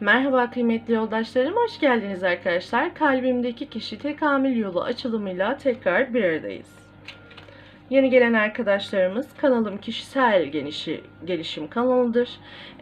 Merhaba kıymetli yoldaşlarım, hoş geldiniz arkadaşlar. Kalbimdeki kişi tekamül yolu açılımıyla tekrar bir aradayız. Yeni gelen arkadaşlarımız kanalım kişisel genişi, gelişim kanalıdır.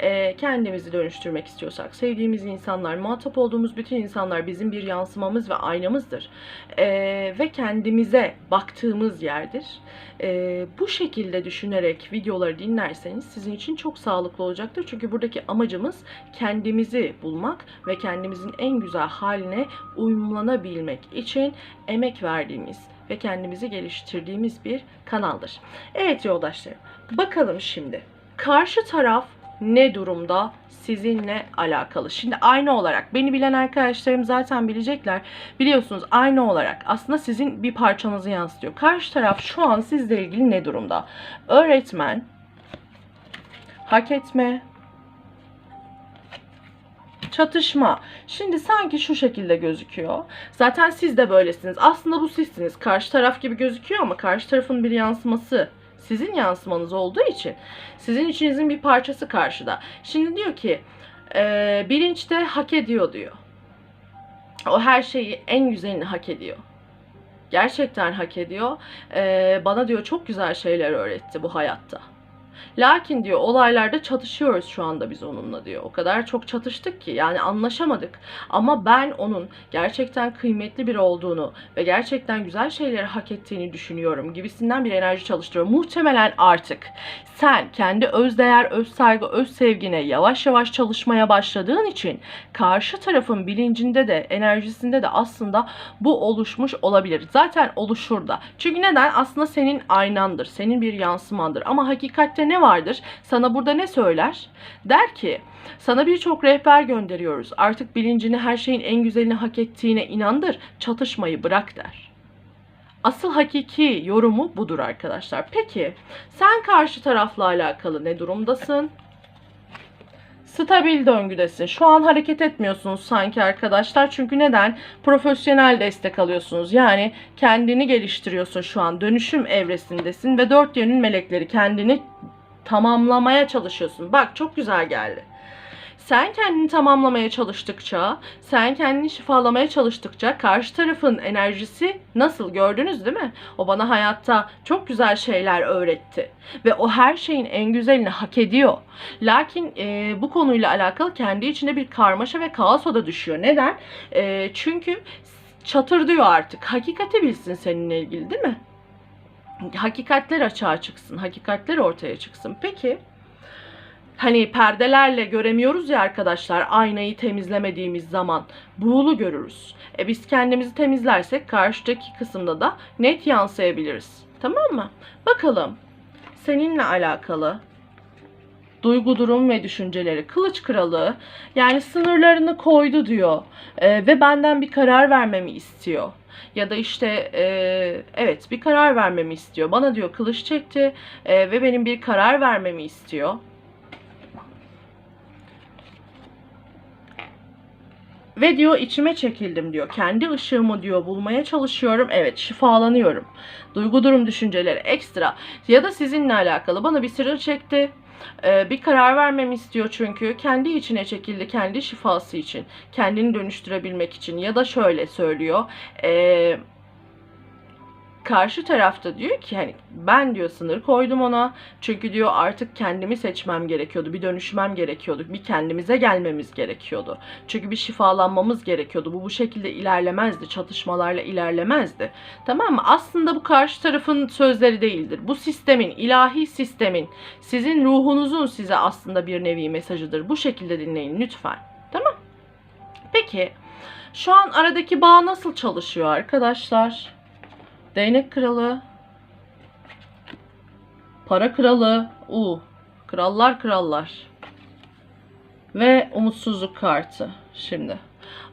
Ee, kendimizi dönüştürmek istiyorsak, sevdiğimiz insanlar, muhatap olduğumuz bütün insanlar bizim bir yansımamız ve aynamızdır. Ee, ve kendimize baktığımız yerdir. Ee, bu şekilde düşünerek videoları dinlerseniz sizin için çok sağlıklı olacaktır. Çünkü buradaki amacımız kendimizi bulmak ve kendimizin en güzel haline uyumlanabilmek için emek verdiğimiz ve kendimizi geliştirdiğimiz bir kanaldır. Evet yoldaşlarım, bakalım şimdi karşı taraf ne durumda sizinle alakalı. Şimdi aynı olarak beni bilen arkadaşlarım zaten bilecekler. Biliyorsunuz aynı olarak aslında sizin bir parçanızı yansıtıyor. Karşı taraf şu an sizle ilgili ne durumda? Öğretmen, hak etme, çatışma. Şimdi sanki şu şekilde gözüküyor. Zaten siz de böylesiniz. Aslında bu sizsiniz. Karşı taraf gibi gözüküyor ama karşı tarafın bir yansıması sizin yansımanız olduğu için sizin içinizin bir parçası karşıda. Şimdi diyor ki e, bilinçte hak ediyor diyor. O her şeyi en güzelini hak ediyor. Gerçekten hak ediyor. E, bana diyor çok güzel şeyler öğretti bu hayatta. Lakin diyor olaylarda çatışıyoruz şu anda biz onunla diyor. O kadar çok çatıştık ki yani anlaşamadık. Ama ben onun gerçekten kıymetli biri olduğunu ve gerçekten güzel şeyleri hak ettiğini düşünüyorum gibisinden bir enerji çalıştırıyor. Muhtemelen artık sen kendi öz değer, öz saygı, öz sevgine yavaş yavaş çalışmaya başladığın için karşı tarafın bilincinde de enerjisinde de aslında bu oluşmuş olabilir. Zaten oluşur da. Çünkü neden? Aslında senin aynandır. Senin bir yansımandır. Ama hakikatte ne vardır? Sana burada ne söyler? Der ki sana birçok rehber gönderiyoruz. Artık bilincini her şeyin en güzelini hak ettiğine inandır. Çatışmayı bırak der. Asıl hakiki yorumu budur arkadaşlar. Peki sen karşı tarafla alakalı ne durumdasın? Stabil döngüdesin. Şu an hareket etmiyorsunuz sanki arkadaşlar. Çünkü neden? Profesyonel destek alıyorsunuz. Yani kendini geliştiriyorsun şu an. Dönüşüm evresindesin ve dört yönün melekleri kendini tamamlamaya çalışıyorsun. Bak çok güzel geldi. Sen kendini tamamlamaya çalıştıkça, sen kendini şifalamaya çalıştıkça karşı tarafın enerjisi nasıl gördünüz değil mi? O bana hayatta çok güzel şeyler öğretti ve o her şeyin en güzelini hak ediyor. Lakin e, bu konuyla alakalı kendi içinde bir karmaşa ve kaosa da düşüyor. Neden? E, çünkü çatır diyor artık. Hakikati bilsin seninle ilgili değil mi? Hakikatler açığa çıksın, hakikatler ortaya çıksın. Peki hani perdelerle göremiyoruz ya arkadaşlar aynayı temizlemediğimiz zaman buğulu görürüz. E biz kendimizi temizlersek karşıdaki kısımda da net yansıyabiliriz. Tamam mı? Bakalım seninle alakalı duygu durum ve düşünceleri kılıç kralı yani sınırlarını koydu diyor E, ve benden bir karar vermemi istiyor ya da işte e, evet bir karar vermemi istiyor bana diyor kılıç çekti e, ve benim bir karar vermemi istiyor Ve diyor içime çekildim diyor. Kendi ışığımı diyor bulmaya çalışıyorum. Evet şifalanıyorum. Duygu durum düşünceleri ekstra. Ya da sizinle alakalı bana bir sırrı çekti. Ee, bir karar vermemi istiyor çünkü. Kendi içine çekildi. Kendi şifası için. Kendini dönüştürebilmek için. Ya da şöyle söylüyor. Eee karşı tarafta diyor ki hani ben diyor sınır koydum ona. Çünkü diyor artık kendimi seçmem gerekiyordu. Bir dönüşmem gerekiyordu. Bir kendimize gelmemiz gerekiyordu. Çünkü bir şifalanmamız gerekiyordu. Bu bu şekilde ilerlemezdi. Çatışmalarla ilerlemezdi. Tamam mı? Aslında bu karşı tarafın sözleri değildir. Bu sistemin, ilahi sistemin, sizin ruhunuzun size aslında bir nevi mesajıdır. Bu şekilde dinleyin lütfen. Tamam? Peki şu an aradaki bağ nasıl çalışıyor arkadaşlar? Değnek kralı. Para kralı. U. Krallar krallar. Ve umutsuzluk kartı. Şimdi.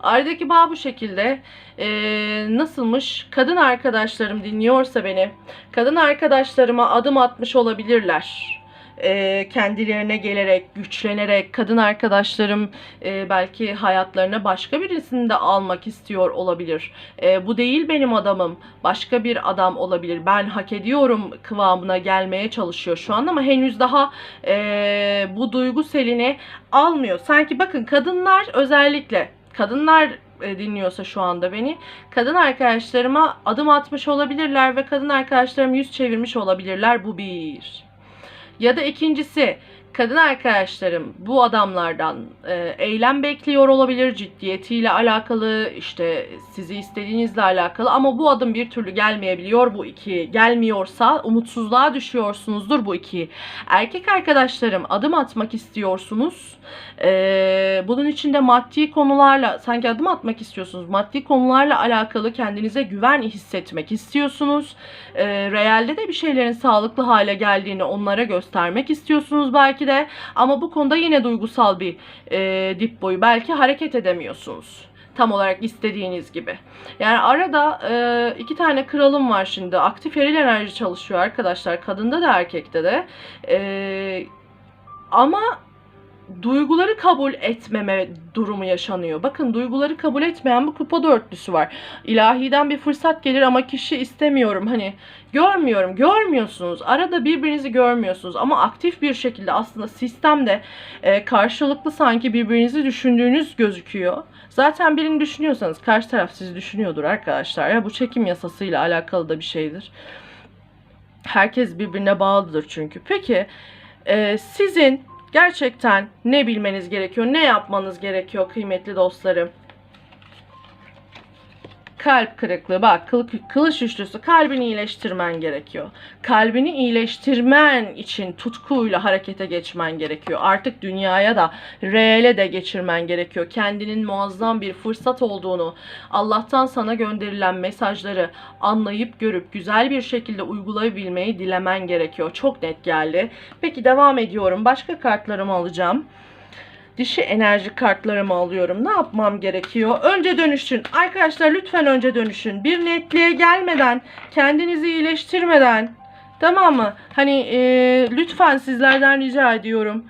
Aradaki bağ bu şekilde. Ee, nasılmış? Kadın arkadaşlarım dinliyorsa beni. Kadın arkadaşlarıma adım atmış olabilirler. E, kendilerine gelerek, güçlenerek, kadın arkadaşlarım e, belki hayatlarına başka birisini de almak istiyor olabilir. E, bu değil benim adamım, başka bir adam olabilir. Ben hak ediyorum kıvamına gelmeye çalışıyor şu an ama henüz daha e, bu duygu selini almıyor. Sanki bakın kadınlar özellikle kadınlar e, dinliyorsa şu anda beni kadın arkadaşlarıma adım atmış olabilirler ve kadın arkadaşlarım yüz çevirmiş olabilirler. Bu bir. Ya da ikincisi kadın arkadaşlarım bu adamlardan e, eylem bekliyor olabilir ciddiyetiyle alakalı işte sizi istediğinizle alakalı. Ama bu adım bir türlü gelmeyebiliyor bu iki. Gelmiyorsa umutsuzluğa düşüyorsunuzdur bu iki. Erkek arkadaşlarım adım atmak istiyorsunuz. E, bunun içinde maddi konularla sanki adım atmak istiyorsunuz. Maddi konularla alakalı kendinize güven hissetmek istiyorsunuz. E, realde de bir şeylerin sağlıklı hale geldiğini onlara göstermek istiyorsunuz belki de ama bu konuda yine duygusal bir e, dip boyu belki hareket edemiyorsunuz tam olarak istediğiniz gibi. Yani arada e, iki tane kralım var şimdi. Aktif eril enerji çalışıyor arkadaşlar. Kadında da erkekte de. E, ama duyguları kabul etmeme durumu yaşanıyor. Bakın duyguları kabul etmeyen bu kupa dörtlüsü var. İlahiden bir fırsat gelir ama kişi istemiyorum hani görmüyorum görmüyorsunuz arada birbirinizi görmüyorsunuz ama aktif bir şekilde aslında sistemde e, karşılıklı sanki birbirinizi düşündüğünüz gözüküyor. Zaten birini düşünüyorsanız karşı taraf sizi düşünüyordur arkadaşlar. Ya bu çekim yasasıyla alakalı da bir şeydir. Herkes birbirine bağlıdır çünkü. Peki e, sizin gerçekten ne bilmeniz gerekiyor, ne yapmanız gerekiyor kıymetli dostlarım? Kalp kırıklığı bak kıl, kılıç üçlüsü kalbini iyileştirmen gerekiyor. Kalbini iyileştirmen için tutkuyla harekete geçmen gerekiyor. Artık dünyaya da reale de geçirmen gerekiyor. Kendinin muazzam bir fırsat olduğunu, Allah'tan sana gönderilen mesajları anlayıp görüp güzel bir şekilde uygulayabilmeyi dilemen gerekiyor. Çok net geldi. Peki devam ediyorum. Başka kartlarımı alacağım dişi enerji kartlarımı alıyorum. Ne yapmam gerekiyor? Önce dönüşün. Arkadaşlar lütfen önce dönüşün. Bir netliğe gelmeden, kendinizi iyileştirmeden tamam mı? Hani e, lütfen sizlerden rica ediyorum.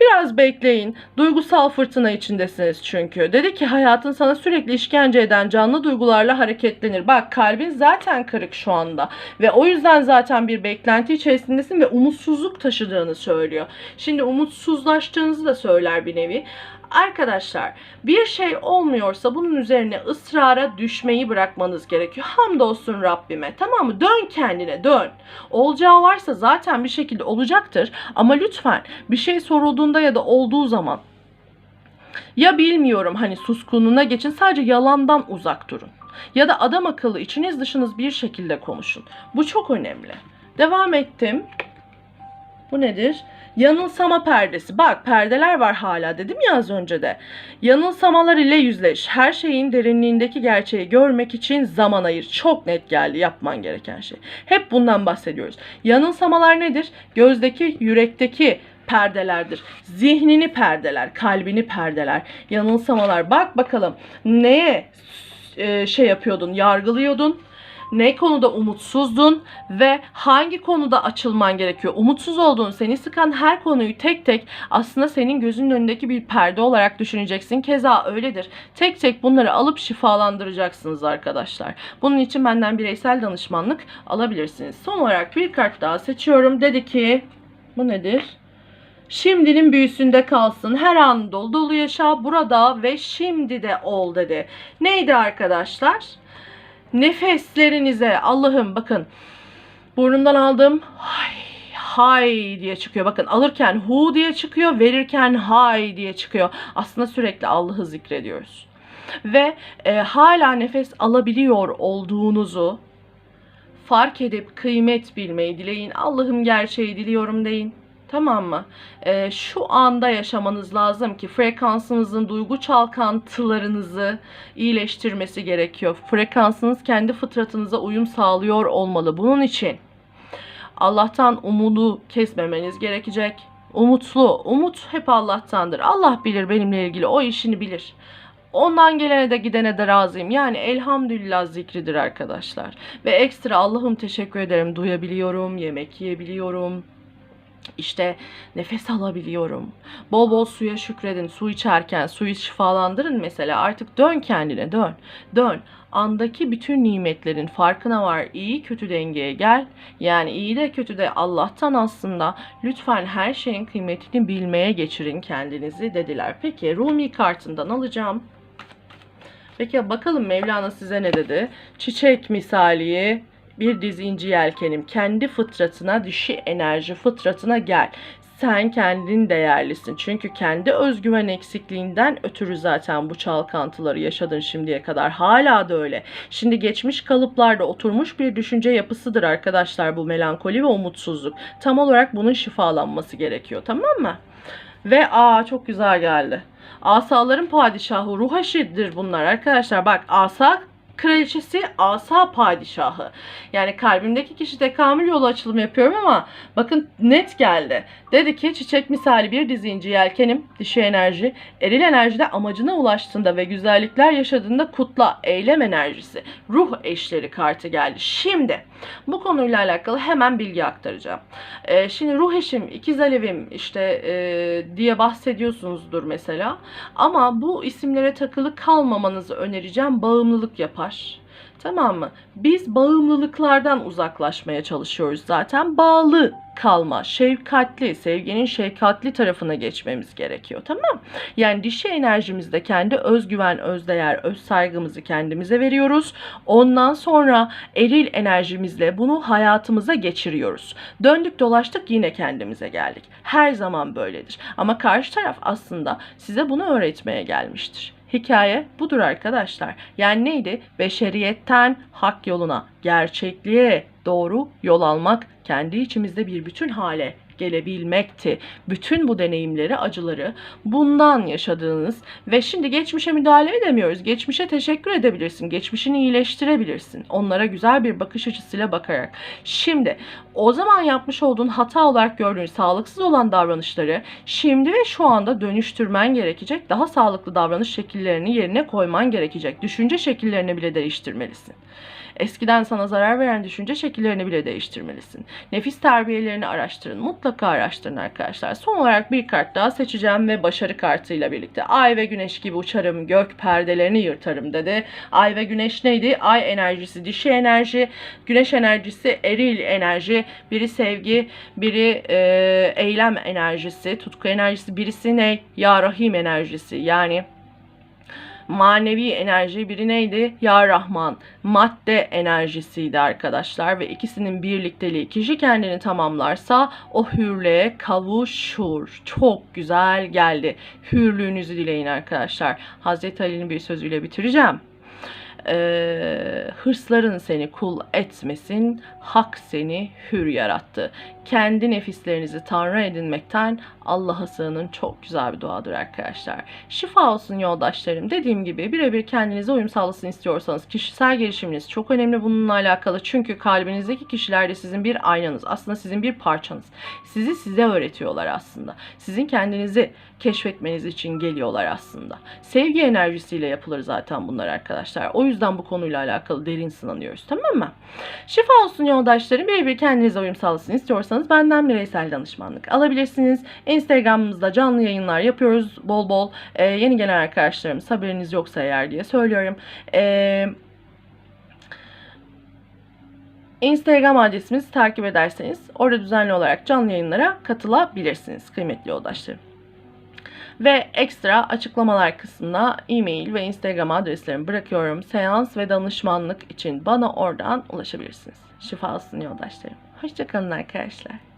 Biraz bekleyin. Duygusal fırtına içindesiniz çünkü. Dedi ki hayatın sana sürekli işkence eden canlı duygularla hareketlenir. Bak kalbin zaten kırık şu anda. Ve o yüzden zaten bir beklenti içerisindesin ve umutsuzluk taşıdığını söylüyor. Şimdi umutsuzlaştığınızı da söyler bir nevi. Arkadaşlar bir şey olmuyorsa bunun üzerine ısrara düşmeyi bırakmanız gerekiyor. Hamdolsun Rabbime tamam mı? Dön kendine dön. Olacağı varsa zaten bir şekilde olacaktır. Ama lütfen bir şey sorulduğunda ya da olduğu zaman ya bilmiyorum hani suskunluğuna geçin sadece yalandan uzak durun. Ya da adam akıllı içiniz dışınız bir şekilde konuşun. Bu çok önemli. Devam ettim. Bu nedir? Yanılsama perdesi. Bak perdeler var hala dedim ya az önce de. Yanılsamalar ile yüzleş. Her şeyin derinliğindeki gerçeği görmek için zaman ayır. Çok net geldi yapman gereken şey. Hep bundan bahsediyoruz. Yanılsamalar nedir? Gözdeki, yürekteki perdelerdir. Zihnini perdeler, kalbini perdeler. Yanılsamalar. Bak bakalım neye e, şey yapıyordun, yargılıyordun ne konuda umutsuzdun ve hangi konuda açılman gerekiyor? Umutsuz olduğun, seni sıkan her konuyu tek tek aslında senin gözünün önündeki bir perde olarak düşüneceksin. Keza öyledir. Tek tek bunları alıp şifalandıracaksınız arkadaşlar. Bunun için benden bireysel danışmanlık alabilirsiniz. Son olarak bir kart daha seçiyorum. Dedi ki bu nedir? Şimdinin büyüsünde kalsın. Her an dolu dolu yaşa burada ve şimdi de ol dedi. Neydi arkadaşlar? Nefeslerinize Allah'ım bakın burnumdan aldım hay hay diye çıkıyor. Bakın alırken hu diye çıkıyor, verirken hay diye çıkıyor. Aslında sürekli Allah'ı zikrediyoruz. Ve e, hala nefes alabiliyor olduğunuzu fark edip kıymet bilmeyi dileyin. Allah'ım gerçeği diliyorum deyin. Tamam mı? Ee, şu anda yaşamanız lazım ki frekansınızın duygu çalkantılarınızı iyileştirmesi gerekiyor. Frekansınız kendi fıtratınıza uyum sağlıyor olmalı. Bunun için Allah'tan umudu kesmemeniz gerekecek. Umutlu, umut hep Allah'tandır. Allah bilir benimle ilgili, o işini bilir. Ondan gelene de gidene de razıyım. Yani elhamdülillah zikridir arkadaşlar. Ve ekstra Allah'ım teşekkür ederim. Duyabiliyorum, yemek yiyebiliyorum İşte nefes alabiliyorum. Bol bol suya şükredin. Su içerken suyu şifalandırın mesela. Artık dön kendine dön. Dön. Andaki bütün nimetlerin farkına var. İyi kötü dengeye gel. Yani iyi de kötü de Allah'tan aslında. Lütfen her şeyin kıymetini bilmeye geçirin kendinizi dediler. Peki Rumi kartından alacağım. Peki bakalım Mevlana size ne dedi? Çiçek misali bir dizi inci yelkenim. Kendi fıtratına, dişi enerji fıtratına gel. Sen kendin değerlisin. Çünkü kendi özgüven eksikliğinden ötürü zaten bu çalkantıları yaşadın şimdiye kadar. Hala da öyle. Şimdi geçmiş kalıplarda oturmuş bir düşünce yapısıdır arkadaşlar bu melankoli ve umutsuzluk. Tam olarak bunun şifalanması gerekiyor. Tamam mı? Ve aa çok güzel geldi. Asaların padişahı ruh haşidir bunlar arkadaşlar. Bak asa kraliçesi asa padişahı. Yani kalbimdeki kişi tekamül yolu açılımı yapıyorum ama bakın net geldi. Dedi ki çiçek misali bir dizi inci yelkenim, dişi enerji, eril enerjide amacına ulaştığında ve güzellikler yaşadığında kutla, eylem enerjisi, ruh eşleri kartı geldi. Şimdi bu konuyla alakalı hemen bilgi aktaracağım. Ee, şimdi ruh eşim, ikiz alevim işte e, diye bahsediyorsunuzdur mesela. Ama bu isimlere takılı kalmamanızı önereceğim. Bağımlılık yapar. Tamam mı? Biz bağımlılıklardan uzaklaşmaya çalışıyoruz zaten. Bağlı kalma, şefkatli, sevginin şefkatli tarafına geçmemiz gerekiyor. Tamam? Yani dişi enerjimizde kendi özgüven, özdeğer, öz saygımızı kendimize veriyoruz. Ondan sonra eril enerjimizle bunu hayatımıza geçiriyoruz. Döndük dolaştık yine kendimize geldik. Her zaman böyledir. Ama karşı taraf aslında size bunu öğretmeye gelmiştir. Hikaye budur arkadaşlar. Yani neydi? Beşeriyetten hak yoluna, gerçekliğe doğru yol almak, kendi içimizde bir bütün hale gelebilmekti. Bütün bu deneyimleri, acıları bundan yaşadığınız ve şimdi geçmişe müdahale edemiyoruz. Geçmişe teşekkür edebilirsin. Geçmişini iyileştirebilirsin. Onlara güzel bir bakış açısıyla bakarak. Şimdi o zaman yapmış olduğun hata olarak gördüğün sağlıksız olan davranışları şimdi ve şu anda dönüştürmen gerekecek. Daha sağlıklı davranış şekillerini yerine koyman gerekecek. Düşünce şekillerini bile değiştirmelisin. Eskiden sana zarar veren düşünce şekillerini bile değiştirmelisin. Nefis terbiyelerini araştırın. Mutlaka araştırın arkadaşlar. Son olarak bir kart daha seçeceğim ve başarı kartıyla birlikte. Ay ve güneş gibi uçarım, gök perdelerini yırtarım dedi. Ay ve güneş neydi? Ay enerjisi dişi enerji, güneş enerjisi eril enerji. Biri sevgi, biri e, eylem enerjisi, tutku enerjisi. Birisi ne? Ya Rahim enerjisi. Yani manevi enerji biri neydi? Ya Rahman madde enerjisiydi arkadaşlar ve ikisinin birlikteliği kişi kendini tamamlarsa o hürlüğe kavuşur. Çok güzel geldi. Hürlüğünüzü dileyin arkadaşlar. Hazreti Ali'nin bir sözüyle bitireceğim e, hırsların seni kul etmesin, hak seni hür yarattı. Kendi nefislerinizi tanrı edinmekten Allah'a sığının çok güzel bir duadır arkadaşlar. Şifa olsun yoldaşlarım. Dediğim gibi birebir kendinize uyum sağlasın istiyorsanız kişisel gelişiminiz çok önemli bununla alakalı. Çünkü kalbinizdeki kişiler de sizin bir aynanız. Aslında sizin bir parçanız. Sizi size öğretiyorlar aslında. Sizin kendinizi keşfetmeniz için geliyorlar aslında. Sevgi enerjisiyle yapılır zaten bunlar arkadaşlar. O yüzden bu konuyla alakalı derin sınanıyoruz tamam mı? Şifa olsun yoldaşlarım. Birebir kendinize uyum sağlasın istiyorsanız benden bireysel danışmanlık alabilirsiniz. Instagram'ımızda canlı yayınlar yapıyoruz bol bol. Ee, yeni gelen arkadaşlarımız haberiniz yoksa eğer diye söylüyorum. Eee Instagram adresimizi takip ederseniz orada düzenli olarak canlı yayınlara katılabilirsiniz kıymetli yoldaşlarım. Ve ekstra açıklamalar kısmına e-mail ve Instagram adreslerimi bırakıyorum. Seans ve danışmanlık için bana oradan ulaşabilirsiniz. Şifa olsun yoldaşlarım. Hoşçakalın arkadaşlar.